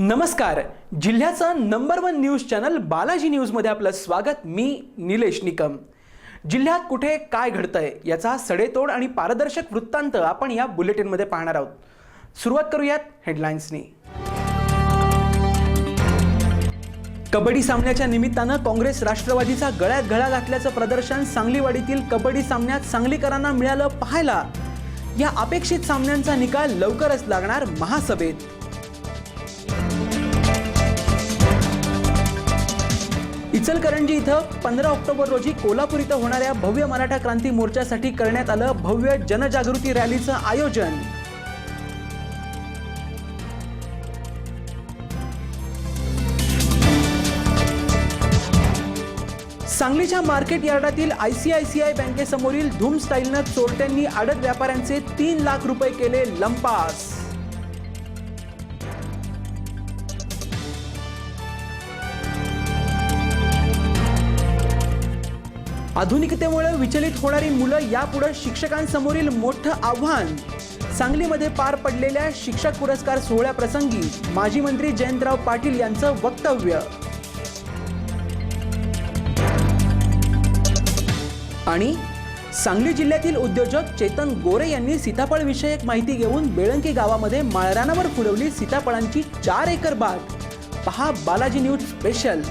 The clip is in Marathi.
नमस्कार. जिल्ह्याचं number one news channel Balaji न्यूजमध्ये आपलं स्वागत. मी निलेश निकम. जिल्ह्यात कुठे काय घडतंय याचा सडेतोड आणि पारदर्शक वृत्तांत आपण या बुलेटिनमध्ये पाहणार आहोत. सुरुवात करूयात हेडलाईन्सनी कबड्डी सामन्याच्या निमित्तानं काँग्रेस राष्ट्रवादीचा गळ्यात गळा घातल्याचं प्रदर्शन सांगलीवाडीतील कबड्डी सामन्यात सांगलीकरांना मिळालं पाहायला. या अपेक्षित सामन्यांचा निकाल लवकरच लागणार महासभेत. इचलकरंजी इथं पंधरा ऑक्टोबर रोजी कोल्हापूर इथं होणाऱ्या भव्य मराठा क्रांती मोर्चासाठी करण्यात आलं भव्य जनजागृती रॅलीचं आयोजन. सांगलीच्या market यार्डातील I C I C I बँकेसमोरील Dhoom स्टाईलनं चोरट्यांनी आडत व्यापाऱ्यांचे तीन लाख रुपये केले लंपास. आधुनिकतेमुळे विचलित होणारी मुलं यापुढे शिक्षकांसमोरील मोठं आव्हान. सांगलीमध्ये पार पडलेल्या शिक्षक पुरस्कार सोहळ्याप्रसंगी माजी मंत्री जयंतराव पाटील यांचं वक्तव्य. आणि सांगली जिल्ह्यातील उद्योजक चेतन गोरे यांनी सीताफळ विषयक माहिती घेऊन बेळंकी गावामध्ये माळरानावर फुलवली सीताफळांची चार एकर बाग. पहा बालाजी न्यूज स्पेशल.